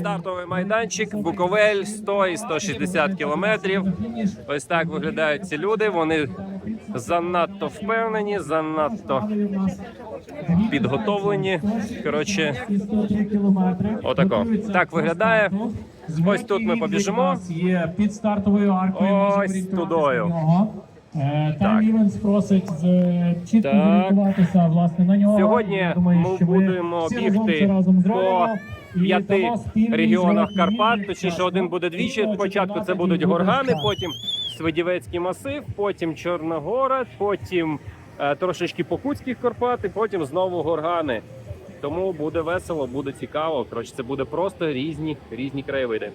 стартовий майданчик, Буковель 100 і 160 кілометрів. Ось так виглядають ці люди. Вони занадто впевнені, занадто підготовлені. Коротше, отако. Так виглядає. Ось тут ми побіжимо. Є під стартовою аркою. Ось тудою. Е, Там. Івенс просить чітко зорієнтуватися власне на нього. Сьогодні ми будемо бігти разом п'яти регіонах Карпат. Точніше, один буде двічі. Спочатку це будуть горгани, потім Свидівецький масив, потім Чорногород, потім е, трошечки Покутських Карпат, і потім знову горгани. Тому буде весело, буде цікаво. Коротше, це буде просто різні різні краєвиди.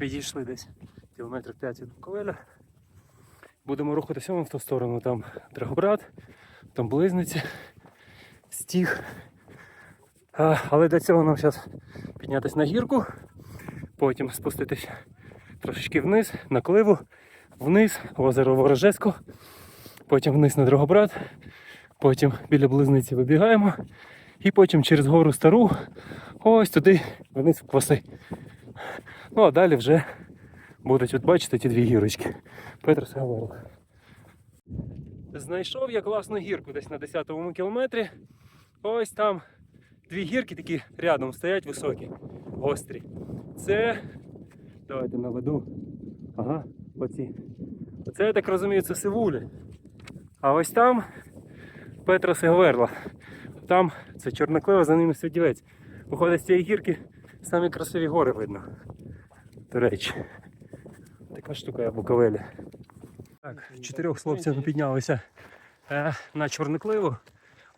Відійшли десь кілометрів 5 від Буковеля. Будемо рухатися в ту сторону. Там Драгобрат, там Близниці, Стіг. Але для цього нам зараз піднятися на гірку, потім спуститися трошечки вниз, на кливу, вниз, в озеро Ворожесько, потім вниз на Драгобрат, потім біля близниці вибігаємо, і потім через гору стару, ось туди, вниз в кваси. Ну а далі вже будуть, от бачите, ті дві гірочки. Петрос Гаверла. Знайшов я класну гірку десь на 10-му кілометрі. Ось там дві гірки такі рядом стоять високі, гострі. Це. Давайте наведу. Ага, оці. Оце, я так розумію, це Сивулі. А ось там Петрос і. Там це Чорноклева, за ними Свідівець. Виходить з цієї гірки самі красиві гори видно. До речі. Така штука я Буковелі. Так, чотирьох хлопців піднялися е, на Чорнокливу.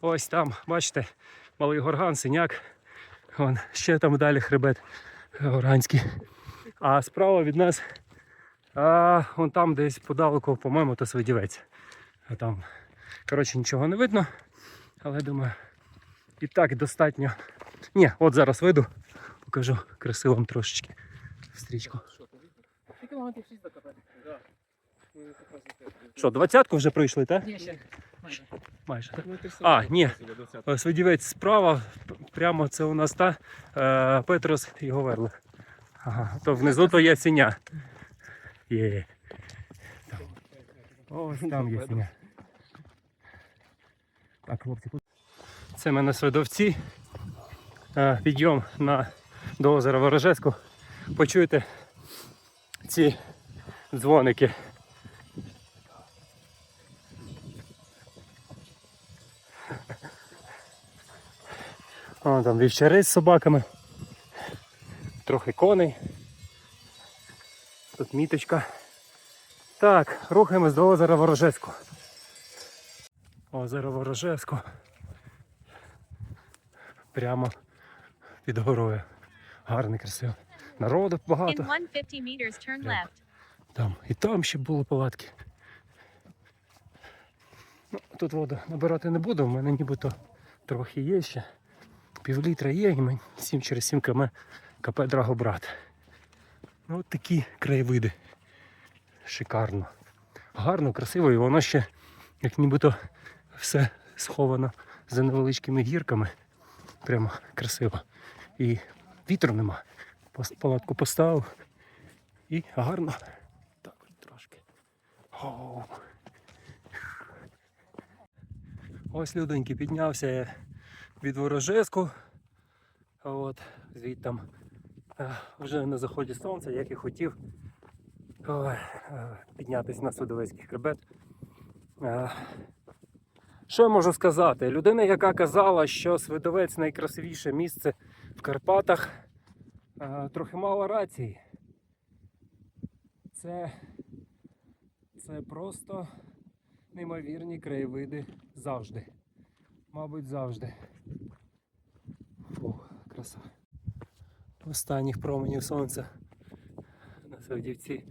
Ось там, бачите, малий горган, синяк. Вон, ще там далі хребет горганський. А справа від нас, а, вон там десь подалеку, по-моєму, то Свидівець. А там, коротше, нічого не видно. Але думаю, і так достатньо. Ні, от зараз вийду, покажу красиво вам трошечки стрічку. Що, двадцятку вже пройшли, так? Ні, ще. Майже. Майже. так? А, ні. Свидівець справа, прямо це у нас та е, Петрос і Говерли. Ага, то внизу то є сіня. Є. Там. Ось там є сіня. Так, хлопці. Це ми на Свидовці. Е, Підйом на, до озера Ворожеську. Почуєте ці дзвоники. О, там вівчари з собаками. Трохи коней. Тут міточка. Так, рухаємось до озера Ворожеську. Озеро Ворожеську. Прямо під горою. Гарний, красиво. Народу багато. In 150 meters, turn left. Там. І там ще були палатки. Ну, тут воду набирати не буду, в мене нібито трохи є ще. Пів літра є, і мені 7 через 7 км КП Драгобрат. Ну, от такі краєвиди. Шикарно. Гарно, красиво, і воно ще як нібито все сховано за невеличкими гірками. Прямо красиво. І вітру нема. Палатку поставив. І гарно. Так трошки. Оу. Ось люденький піднявся від ворожеску. От, звідтам е, вже на заході сонця, як і хотів е, піднятися на Судовецький хребет. Е, Що я можу сказати? Людина, яка казала, що Свидовець найкрасивіше місце в Карпатах, трохи мало рації. Це, це просто неймовірні краєвиди завжди. Мабуть, завжди. Фух, краса. Останніх променів сонця на Савдівці.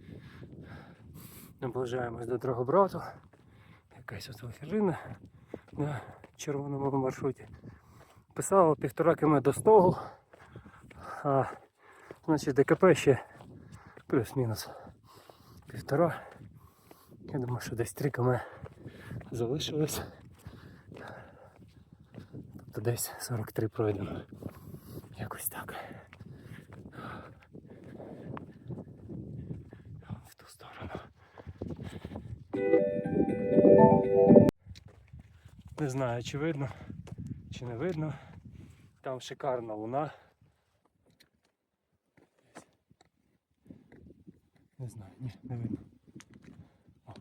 Наближаємось до Драгобрату. Якась ось лохерина на червоному маршруті. Писало півтора км до стогу. А значить ДКП ще плюс-мінус півтора. Я думаю, що десь 3 км залишилось. Тобто десь 43 пройдено. Якось так. В ту сторону. Не знаю, чи видно, чи не видно. Там шикарна луна. Не знаю, ні, не видно. О.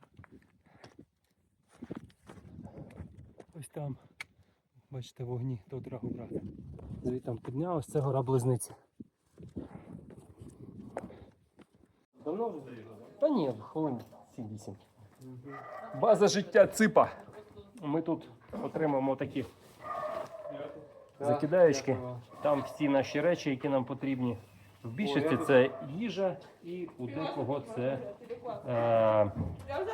Ось там, бачите, вогні до Драгобрата. Звідти піднялось, це гора Близниці. Давно вже заїхали? Та ні, хвилин 7-8. База життя ципа. Ми тут отримаємо такі закидаєчки. Там всі наші речі, які нам потрібні. В більшості це їжа і у декого це е,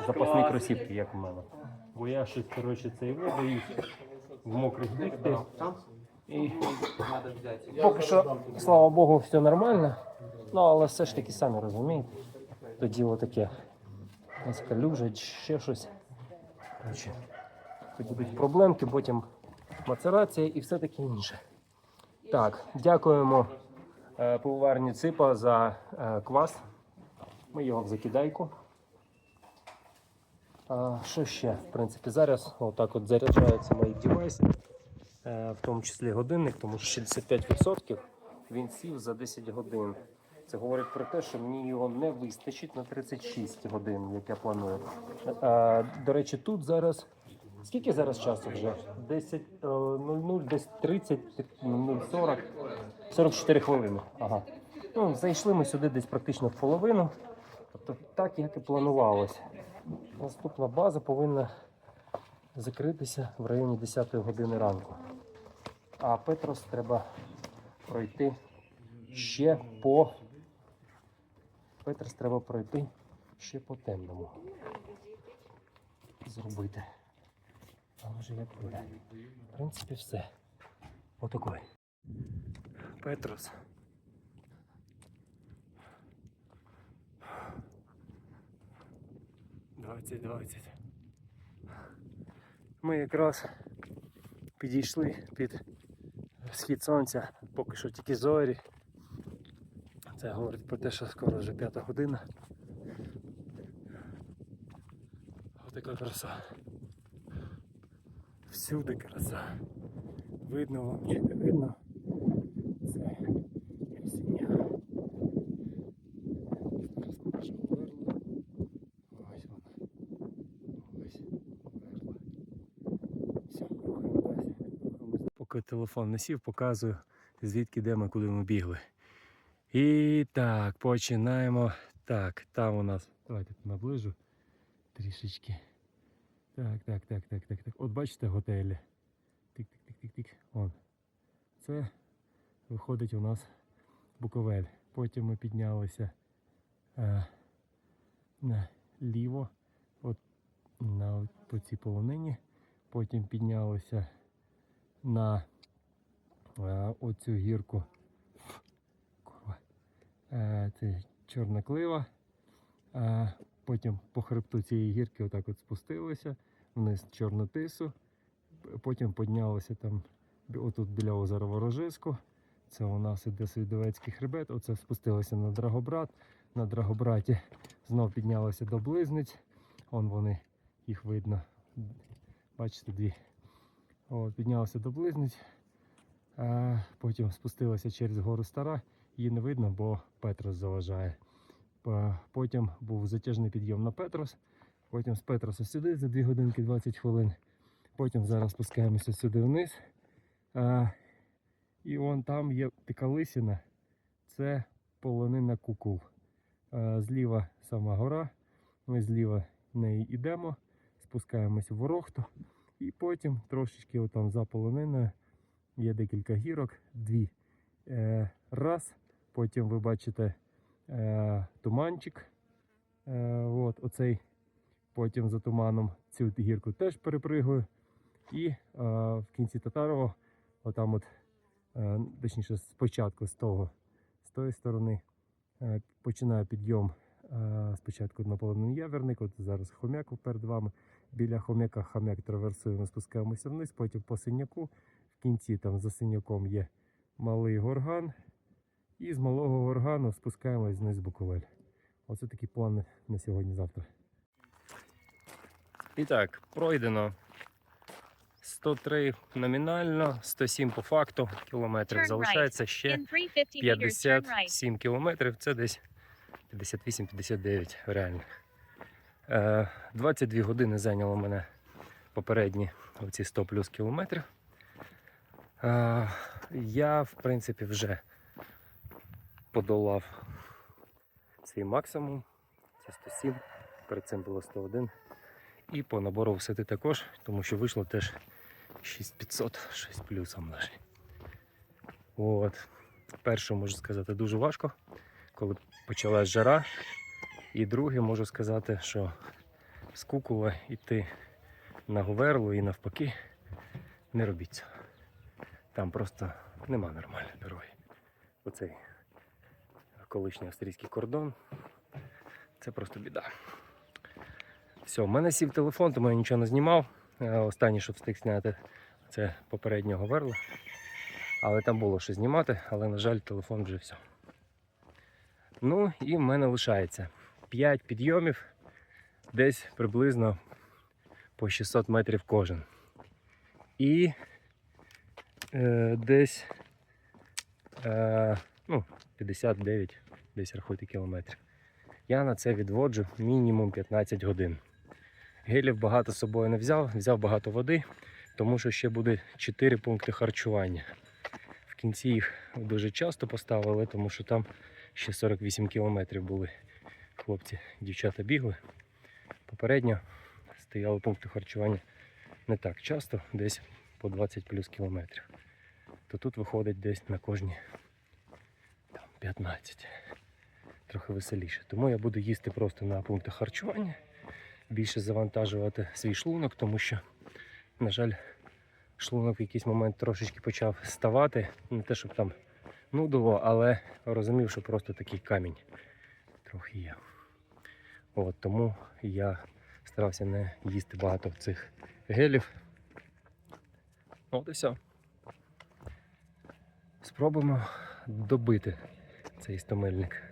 запасні кросівки, як у мене. Бо я щось коротше цей воду їх в мокрих бігти. І поки що, слава Богу, все нормально. Ну, але все ж таки самі розумієте. Тоді отаке. Калюжа, ще щось. Коротше, тоді будуть проблемки, потім мацерація і все таке інше. Так, дякуємо е, пивоварні Ципа за е, квас. Ми його в закидайку. Що ще? В принципі, зараз отак от заряджаються мої девайси, е, в тому числі годинник, тому що 65% він сів за 10 годин. Це говорить про те, що мені його не вистачить на 36 годин, як я планую. Е, до речі, тут зараз. Скільки зараз часу вже? 10.00, десь 30, 040, 44 хвилини. Ага. Ну, зайшли ми сюди десь практично в половину. Тобто так, як і планувалось. Наступна база повинна закритися в районі 10 години ранку. А Петрос треба пройти ще по. Петрос треба пройти ще по темному. Зробити. А вже як буде. В принципі, все. Отакой. Петрос. Двадцять двадцять. Ми якраз підійшли під схід сонця, поки що тільки зорі. Це говорить про те, що скоро вже п'ята година. Отака краса. Всюди краса. Видно вам чи не видно. Це ясеня. Зараз покажу верла. Ось вона. Ось верла. Все, рухаємо далі. Рухаємось. Поки телефон не сів, показую звідки де ми, куди ми бігли. І так, починаємо. Так, там у нас. Давайте наближу трішечки. Так, так, так, так, так, так. От бачите готелі. Тик-тик-тик-тик-тик. Вон. Це виходить у нас Буковель. Потім ми піднялися е, наліво, от на по цій полонині. Потім піднялися на оцю гірку. Е, це чорна клива. Е, потім по хребту цієї гірки отак от спустилися вниз Чорну тису. Потім піднялися там отут біля озера Ворожиску. Це у нас іде Свідовецький хребет. Оце спустилися на Драгобрат. На Драгобраті знов піднялися до Близниць. Вон вони, їх видно. Бачите, дві. От, піднялися до Близниць. Потім спустилися через гору Стара. Її не видно, бо Петрос заважає. Потім був затяжний підйом на Петрос. Потім з Петроса сюди за 2 годинки 20 хвилин. Потім зараз спускаємося сюди вниз. І вон там є така лисина. Це полонина кукул. Зліва сама гора. Ми зліва в неї йдемо, спускаємося в ворохту. І потім трошечки отам за полониною є декілька гірок, дві. Е, раз. Потім ви бачите е, туманчик. Е, от, оцей потім за туманом цю гірку теж перепригую. І в кінці Татарова, отам от, точніше, спочатку з того, з тої сторони, починаю підйом е, спочатку на Яверник, от зараз хомяк перед вами. Біля хомяка хомяк траверсуємо, спускаємося вниз, потім по синяку. В кінці там за синяком є малий горган. І з малого горгану спускаємось вниз Буковель. Оце такі плани на сьогодні-завтра. І так, пройдено 103 номінально, 107 по факту кілометрів. Залишається ще In 350 meters, turn right. 57 кілометрів. Це десь 58-59 реально. Е, 22 години зайняло мене попередні оці 100 плюс кілометрів. Я, в принципі, вже подолав свій максимум. Це 107, перед цим було 101. І по набору висоти також, тому що вийшло теж 6500, 6 плюсом лише. От. Перше, можу сказати, дуже важко, коли почалась жара. І друге, можу сказати, що скукувало йти на Говерлу і навпаки не робіть цього. Там просто нема нормальної дороги. Оцей колишній австрійський кордон. Це просто біда. Все, в мене сів телефон, тому я нічого не знімав. Е, Останнє, що встиг зняти, це попереднього верла. Але там було що знімати, але, на жаль, телефон вже все. Ну і в мене лишається 5 підйомів, десь приблизно по 600 метрів кожен. І е, десь е, ну, 59, десь рахуйте кілометрів. Я на це відводжу мінімум 15 годин. Гелів багато з собою не взяв, взяв багато води, тому що ще буде 4 пункти харчування. В кінці їх дуже часто поставили, тому що там ще 48 кілометрів були. Хлопці, дівчата бігли. Попередньо стояли пункти харчування не так часто, десь по 20 плюс кілометрів. То тут виходить десь на кожні там, 15. Трохи веселіше. Тому я буду їсти просто на пунктах харчування, більше завантажувати свій шлунок, тому що, на жаль, шлунок в якийсь момент трошечки почав ставати. Не те, щоб там нудило, але розумів, що просто такий камінь трохи є. От, тому я старався не їсти багато цих гелів. От і все. Спробуємо добити цей стомильник.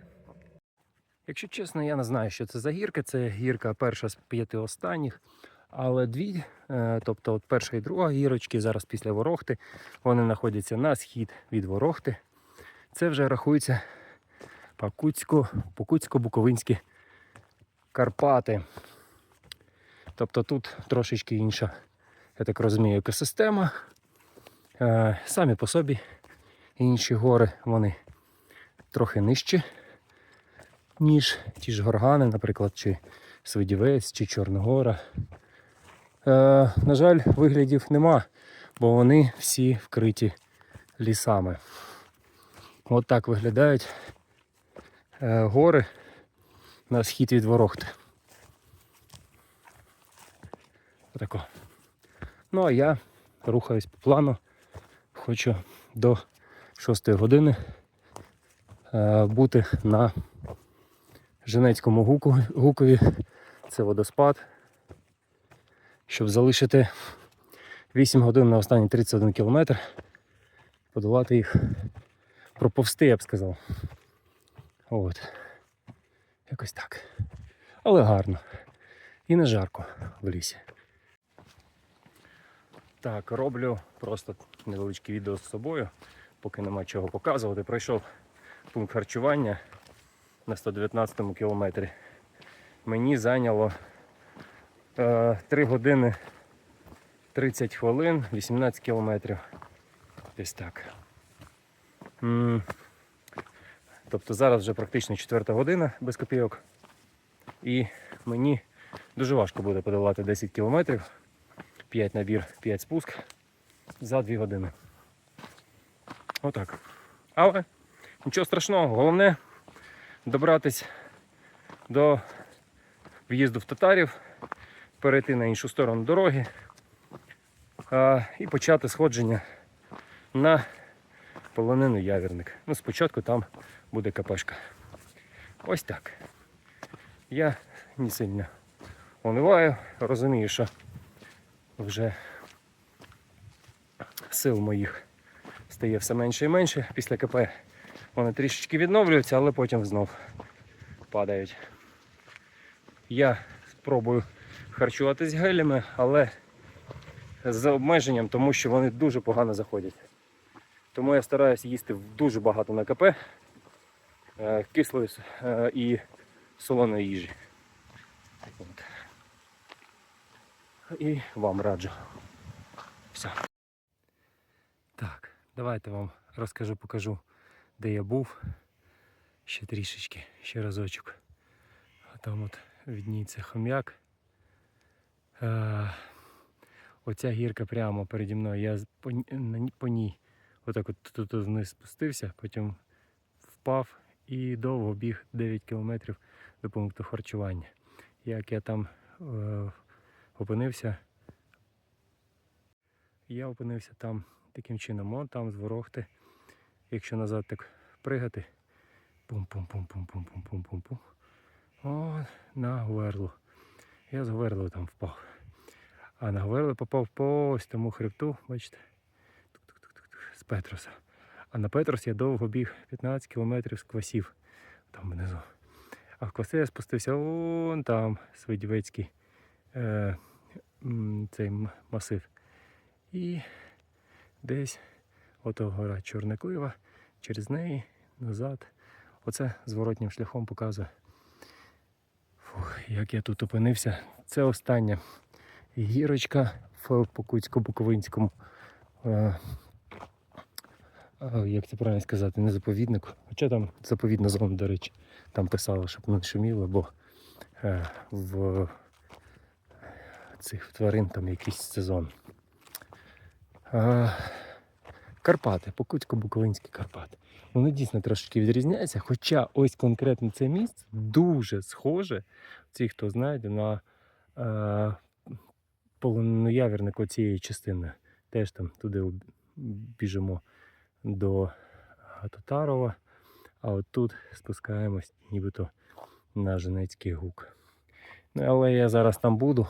Якщо чесно, я не знаю, що це за гірка. Це гірка перша з п'яти останніх. Але дві, е, тобто от перша і друга гірочки, зараз після Ворохти, вони знаходяться на схід від Ворохти. Це вже рахується Покутсько, Покутсько-Буковинські Карпати. Тобто тут трошечки інша, я так розумію, екосистема. Е, Самі по собі інші гори, вони трохи нижчі, ніж ті ж горгани, наприклад, чи Свидівець, чи Чорногора. Е, на жаль, виглядів нема, бо вони всі вкриті лісами. От так виглядають е, гори на схід від Ворохти. Отако. Ну а я рухаюсь по плану. Хочу до 6 години е, бути на Женецькому гукові. Це водоспад. Щоб залишити 8 годин на останні 31 кілометр. Подолати їх, проповсти, я б сказав. От. Якось так. Але гарно. І не жарко в лісі. Так, роблю просто невеличке відео з собою, поки нема чого показувати. Пройшов пункт харчування на 119 кілометрі. Мені зайняло е, 3 години 30 хвилин, 18 кілометрів. Десь так. М, Тобто зараз вже практично 4 година без копійок. І мені дуже важко буде подолати 10 кілометрів. 5 набір, 5 спуск за 2 години. Отак. Але нічого страшного, головне добратись до в'їзду в татарів, перейти на іншу сторону дороги а, і почати сходження на полонину Явірник. Ну, спочатку там буде КПшка. Ось так. Я не сильно униваю, розумію, що вже сил моїх стає все менше і менше. Після КП вони трішечки відновлюються, але потім знов падають. Я спробую харчуватись гелями, але з обмеженням, тому що вони дуже погано заходять. Тому я стараюся їсти дуже багато на КП е, кислої е, і солоної їжі. І вам раджу. Все. Давайте вам розкажу, покажу, де я був. Ще трішечки, ще разочок. А там от відніється хом'як. Е, оця гірка прямо переді мною. Я по ній отак от тут вниз спустився, потім впав і довго біг 9 кілометрів до пункту харчування. Як я там е, опинився, я опинився там таким чином, он там зворохти. Якщо назад так пригати, пум-пум-пум-пум-пум-пум-пум-пум. О, на Гверлу. Я з Гверлу там впав. А на Гверлу попав по ось тому хребту, бачите, з Петроса. А на Петрос я довго біг 15 кілометрів з квасів там внизу. А в кваси я спустився вон там, Свидівецький е, цей масив. І десь ото гора Чорна Клива, через неї назад. Оце зворотнім шляхом показує. Фух, як я тут опинився. Це остання гірочка в Покутсько-Буковинському. Е, е, як це правильно сказати, не заповіднику. Хоча там заповідна зона, до речі, там писало, щоб не шуміло, бо е, в цих тварин там якийсь сезон. Карпати, Покутсько-Буковинські Карпати. Вони дійсно трошки відрізняються, хоча ось конкретно це місце дуже схоже, ті, хто знає, на е, полоноявірник цієї частини. Теж там туди біжимо до Татарова, а от тут спускаємось нібито на Женецький гук. Ну, але я зараз там буду.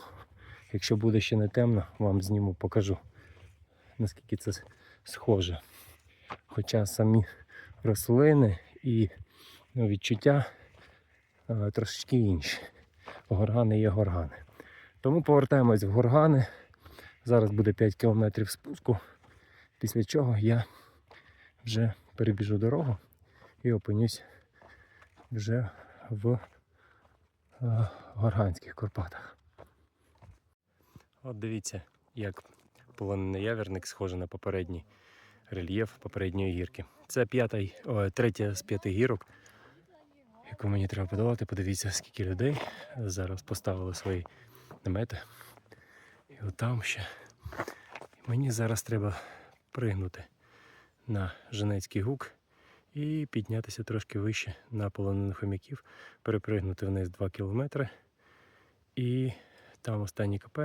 Якщо буде ще не темно, вам зніму, покажу, наскільки це схоже. Хоча самі рослини і ну, відчуття е, трошечки інші. Горгани є горгани. Тому повертаємось в горгани. Зараз буде 5 кілометрів спуску, після чого я вже перебіжу дорогу і опинюсь вже в е, Горганських Карпатах. От дивіться, як полонений явірник схожий на попередній рельєф попередньої гірки. Це п'ята, третя з п'яти гірок, яку мені треба подолати. Подивіться, скільки людей зараз поставили свої намети. І отам ще. І мені зараз треба пригнути на Женецький гук і піднятися трошки вище на полонину хомяків, перепригнути вниз 2 кілометри. І там останнє КП,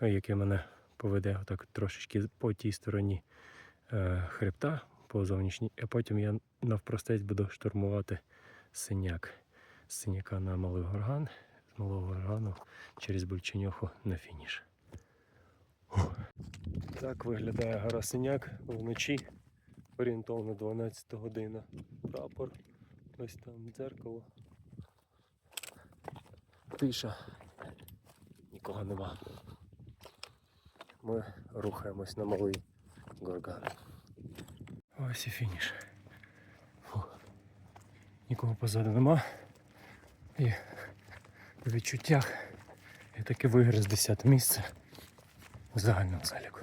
яке мене поведе отак трошечки по тій стороні е, хребта по зовнішній, а потім я навпростець буду штурмувати синяк. З синяка на малий горган, з малого горгану через Бульченьоху на фініш. Так виглядає гора синяк вночі. Орієнтовно 12 година. Прапор. Ось там дзеркало. Тиша. Нікого нема. Ми рухаємось на малий горган. Ось і фініш. Фу. Нікого позаду нема. І по відчуттях я таки виграв з 10 місце в загальному заліку.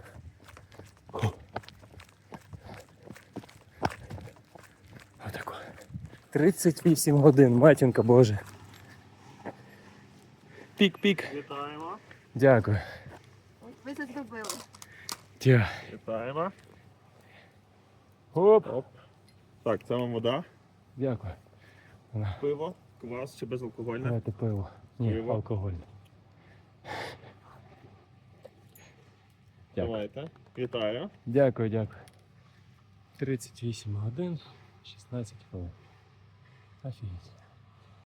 Отако. 38 годин, матінка Боже. Пік-пік. Вітаємо. Дякую. Дя. Вітаємо. Оп. Оп. Так, це вам вода, Дякую. Пиво, квас чи безалкогольне. Давайте пиво. Ні, Пиво. алкоголь. Дякую. Давайте. Вітаю. Дякую, дякую. 38 годин, 16 хвилин. Офігеть.